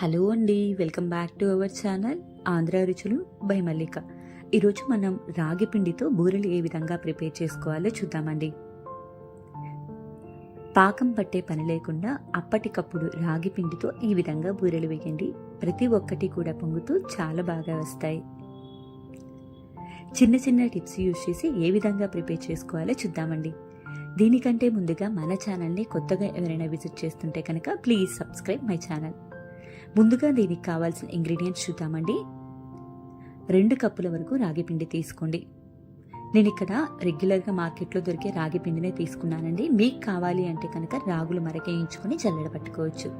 Hello అండి welcome back to our channel Andhra Ruchulu by Mallika. ఈరోజు మనం రాగి పిండితో బూరెలు ఏ విధంగా ప్రిపేర్ చేసుకోవాలో చూద్దామండి. పాకం పట్టే పని లేకుండా అప్పటికప్పుడు రాగి పిండితో ఈ విధంగా బూరెలు వేయండి. ప్రతి ఒక్కటి కూడా పొంగుతూ చాలా బాగా వస్తాయి. చిన్న చిన్న టిప్స్ యూజ్ చేసి ఏ విధంగా ప్రిపేర్ చేసుకోవాలో చూద్దామండి. దీనికంటే ముందుగా మన ఛానల్ని కొత్తగా ఎవరైనా విజిట్ చేస్తుంటే కనుక ప్లీజ్ సబ్స్క్రైబ్ మై ఛానల్. ముందుగా దీనికి కావాల్సిన ఇంగ్రీడియంట్స్ చూద్దామండి. రెండు కప్పుల వరకు రాగి పిండి తీసుకోండి. నేను ఇక్కడ రెగ్యులర్గా మార్కెట్లో దొరికే రాగి పిండినే తీసుకున్నానండి. మీకు కావాలి అంటే కనుక రాగులు మరకేయించుకొని చల్లడ పట్టుకోవచ్చు.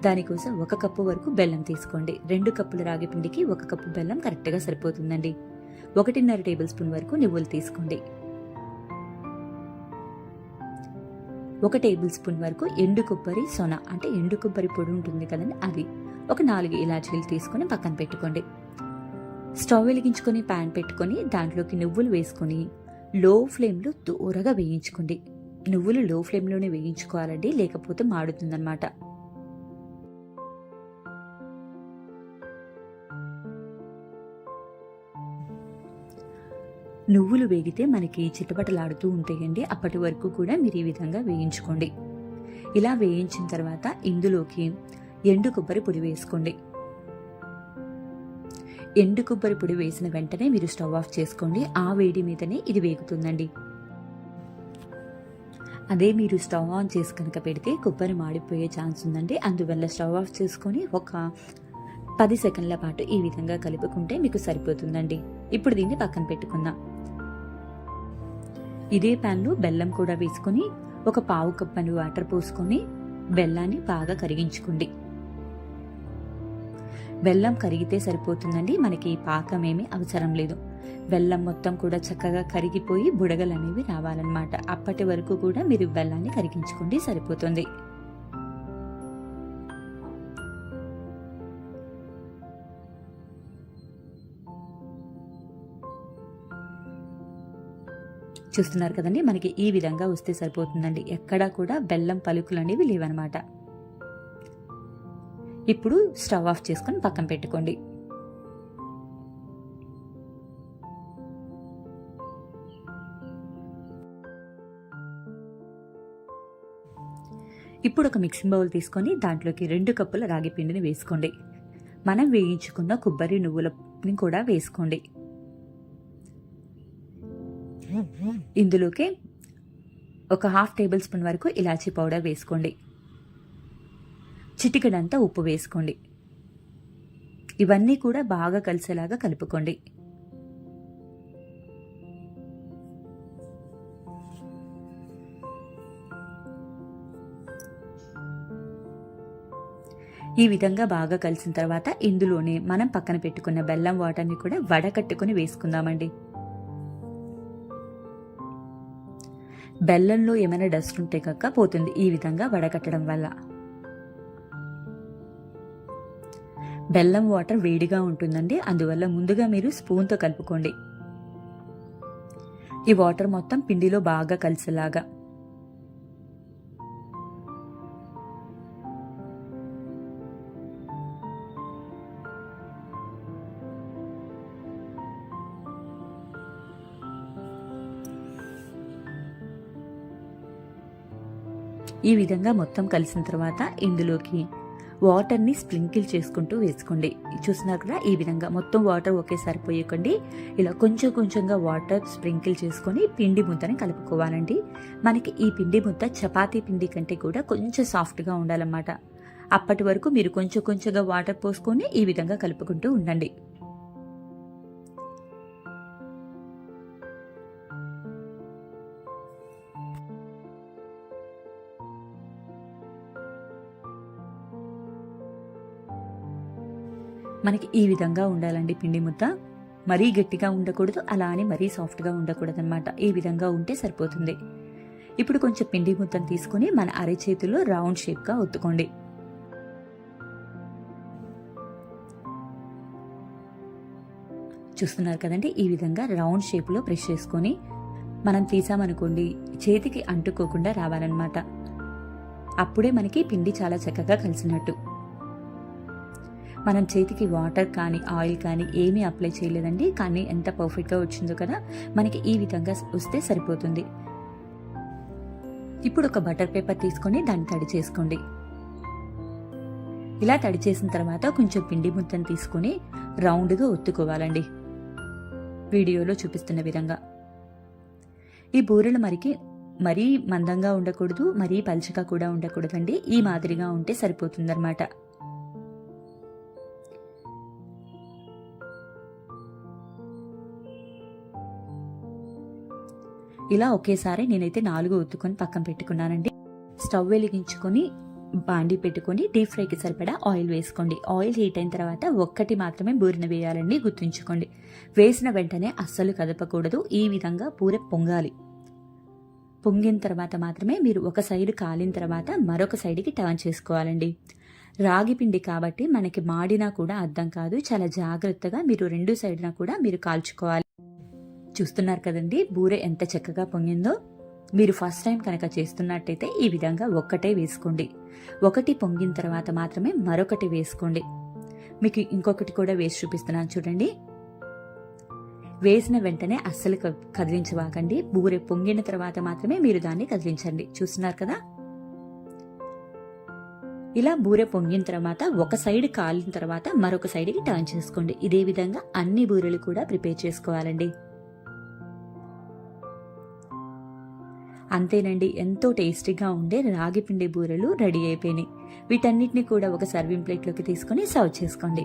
దానికోసం ఒక కప్పు వరకు బెల్లం తీసుకోండి. రెండు కప్పుల రాగి పిండికి ఒక కప్పు బెల్లం కరెక్ట్గా సరిపోతుందండి. ఒకటిన్నర టేబుల్ స్పూన్ వరకు నువ్వులు తీసుకోండి. ఒక టేబుల్ స్పూన్ వరకు ఎండు కొబ్బరి సొన అంటే ఎండు కొబ్బరి పొడి ఉంటుంది కదండి అది ఒక నాలుగు ఇలాచీలు తీసుకొని పక్కన పెట్టుకోండి. స్టవ్ వెలిగించుకొని ప్యాన్ పెట్టుకొని దాంట్లోకి నువ్వులు వేసుకొని లో ఫ్లేమ్లో దూరగా వేయించుకోండి. నువ్వులు లో ఫ్లేమ్లోనే వేయించుకోవాలండి లేకపోతే మాడుతుందన్నమాట. నువ్వులు వేగితే మనకి చిటపటలాడుతూ ఉంటాయండి. అప్పటి వరకు కూడా మీరు ఈ విధంగా వేయించుకోండి. ఇలా వేయించిన తర్వాత ఇందులోకి ఎండు కొబ్బరి పొడి వేసుకోండి. ఎండు కొబ్బరి పొడి వేసిన వెంటనే మీరు స్టవ్ ఆఫ్ చేసుకోండి. ఆ వేడి మీదనే ఇది వేగుతుందండి. అదే మీరు స్టవ్ ఆన్ చేసి కనుక పెడితే కొబ్బరి మాడిపోయే ఛాన్స్ ఉందండి. అందువల్ల స్టవ్ ఆఫ్ చేసుకొని ఒక పది సెకండ్ల పాటు ఈ విధంగా కలుపుకుంటే మీకు సరిపోతుందండి. ఇప్పుడు దీన్ని పక్కన పెట్టుకుందాం. ఇదే ప్యాన్లో బెల్లం కూడా వేసుకొని ఒక పావు కప్పని వాటర్ పోసుకొని బెల్లాన్ని బాగా కరిగించుకోండి. బెల్లం కరిగితే సరిపోతుందండి మనకి పాకం ఏమీ అవసరం లేదు. బెల్లం మొత్తం కూడా చక్కగా కరిగిపోయి బుడగలు అనేవి రావాలన్నమాట. అప్పటి వరకు కూడా మీరు బెల్లాన్ని కరిగించుకోండి సరిపోతుంది. చూస్తున్నారు కదండి మనకి ఈ విధంగా వస్తే సరిపోతుందండి. ఎక్కడా కూడా బెల్లం పలుకులు అనేవి లేవన్నమాట. ఇప్పుడు స్టవ్ ఆఫ్ చేసుకొని పక్కన పెట్టుకోండి. ఇప్పుడు ఒక మిక్సింగ్ బౌల్ తీసుకొని దాంట్లోకి రెండు కప్పుల రాగి పిండిని వేసుకోండి. మనం వేయించుకున్న కొబ్బరి నువ్వులని కూడా వేసుకోండి. ఇందులోకి ఒక హాఫ్ టేబుల్ స్పూన్ వరకు ఇలాచీ పౌడర్ వేసుకోండి. చిటికెడంతా ఉప్పు వేసుకోండి. ఇవన్నీ కూడా బాగా కలిసేలాగా కలుపుకోండి. ఈ విధంగా బాగా కలిసిన తర్వాత ఇందులోనే మనం పక్కన పెట్టుకున్న బెల్లం వాటర్ని కూడా వడకట్టుకుని వేసుకుందామండి. బెల్లంలో ఏమైనా డస్ట్ ఉంటే కక్క పోతుంది ఈ విధంగా వడకట్టడం వల్ల. బెల్లం వాటర్ వేడిగా ఉంటుందండి అందువల్ల ముందుగా మీరు స్పూన్తో కలుపుకోండి. ఈ వాటర్ మొత్తం పిండిలో బాగా కలిసేలాగా ఈ విధంగా మొత్తం కలిసిన తర్వాత ఇందులోకి వాటర్ని స్ప్రింకిల్ చేసుకుంటూ వేసుకోండి. చూసినా కూడా ఈ విధంగా మొత్తం వాటర్ ఒకేసారి పోయకండి. ఇలా కొంచెం కొంచెంగా వాటర్ స్ప్రింకిల్ చేసుకొని పిండి ముద్దని కలుపుకోవాలండి. మనకి ఈ పిండి ముద్ద చపాతీ పిండి కంటే కూడా కొంచెం సాఫ్ట్గా ఉండాలన్నమాట. అప్పటి వరకు మీరు కొంచెం కొంచెంగా వాటర్ పోసుకొని ఈ విధంగా కలుపుకుంటూ ఉండండి. మనకి ఈ విధంగా ఉండాలండి పిండి ముద్ద. మరీ గట్టిగా ఉండకూడదు అలా అని మరీ సాఫ్ట్గా ఉండకూడదు అనమాట ఈ విధంగా ఉంటే సరిపోతుంది. ఇప్పుడు కొంచెం పిండి ముద్దను తీసుకుని మన అరచేతిలో రౌండ్ షేప్గా ఒత్తుకోండి. చూస్తున్నారు కదండి ఈ విధంగా రౌండ్ షేప్లో ప్రెస్ చేసుకొని మనం తీసామనుకోండి చేతికి అంటుకోకుండా రావాలన్నమాట. అప్పుడే మనకి పిండి చాలా చక్కగా కలిసినట్టు. మనం చేతికి వాటర్ కానీ ఆయిల్ కానీ ఏమీ అప్లై చేయలేదండి. కానీ ఎంత పర్ఫెక్ట్గా వచ్చిందో కదా మనకి ఈ విధంగా వస్తే సరిపోతుంది. ఇప్పుడు ఒక బటర్ పేపర్ తీసుకొని దాన్ని తడి చేసుకోండి. ఇలా తడి చేసిన తర్వాత కొంచెం పిండి ముద్దను తీసుకొని రౌండ్గా ఒత్తుకోవాలండి. వీడియోలో చూపిస్తున్న విధంగా. ఈ బూరెలు మరికి మరీ మందంగా ఉండకూడదు మరీ పలుచగా కూడా ఉండకూడదండి. ఈ మాదిరిగా ఉంటే సరిపోతుందన్నమాట. ఇలా ఒకేసారి నేనైతే నాలుగు ఒత్తుకొని పక్కన పెట్టుకున్నానండి. స్టవ్ వెలిగించుకొని బాండి పెట్టుకొని డీప్ ఫ్రైకి సరిపడా ఆయిల్ వేసుకోండి. ఆయిల్ హీట్ అయిన తర్వాత ఒక్కటి మాత్రమే బూరిన వేయాలండి గుర్తుంచుకోండి. వేసిన వెంటనే అస్సలు కదపకూడదు ఈ విధంగా బూరె పొంగాలి. పొంగిన తర్వాత మాత్రమే మీరు ఒక సైడ్ కాలిన తర్వాత మరొక సైడ్కి టర్న్ చేసుకోవాలండి. రాగి పిండి కాబట్టి మనకి మాడినా కూడా అర్థం కాదు చాలా జాగ్రత్తగా మీరు రెండు సైడ్న కూడా మీరు కాల్చుకోవాలి. చూస్తున్నారు కదండి బూరె ఎంత చక్కగా పొంగిందో. మీరు ఫస్ట్ టైం కనుక చేస్తున్నట్టయితే ఈ విధంగా ఒక్కటే వేసుకోండి. ఒకటి పొంగిన తర్వాత మాత్రమే మరొకటి వేసుకోండి. మీకు ఇంకొకటి కూడా వేసి చూపిస్తున్నాను చూడండి. వేసిన వెంటనే అస్సలు క- కదిలించవాకండి బూరె పొంగిన తర్వాత మాత్రమే మీరు దాన్ని కదిలించండి. చూస్తున్నారు కదా? ఇలా బూరె పొంగిన తర్వాత ఒక సైడ్ కాలిన తర్వాత మరొక సైడ్కి టర్న్ చేసుకోండి. ఇదే విధంగా అన్ని బూరెలు కూడా ప్రిపేర్ చేసుకోవాలండి. అంతేనండి ఎంతో టేస్టీగా ఉండే రాగి పిండి బూరెలు రెడీ అయిపోయినాయి. వీటన్నిటిని కూడా ఒక సర్వింగ్ ప్లేట్లోకి తీసుకొని సర్వ్ చేసుకోండి.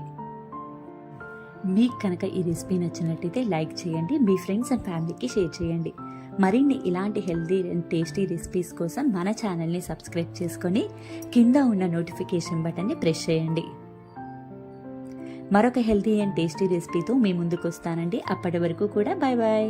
మీకు కనుక ఈ రెసిపీ నచ్చినట్టయితే లైక్ చేయండి మీ ఫ్రెండ్స్ అండ్ ఫ్యామిలీకి షేర్ చేయండి. మరిన్ని ఇలాంటి హెల్దీ అండ్ టేస్టీ రెసిపీస్ కోసం మన ఛానల్ని సబ్స్క్రైబ్ చేసుకొని కింద ఉన్న నోటిఫికేషన్ బటన్ని ప్రెస్ చేయండి. మరొక హెల్దీ అండ్ టేస్టీ రెసిపీతో మీ ముందుకు వస్తానండి. అప్పటి వరకు కూడా బాయ్ బాయ్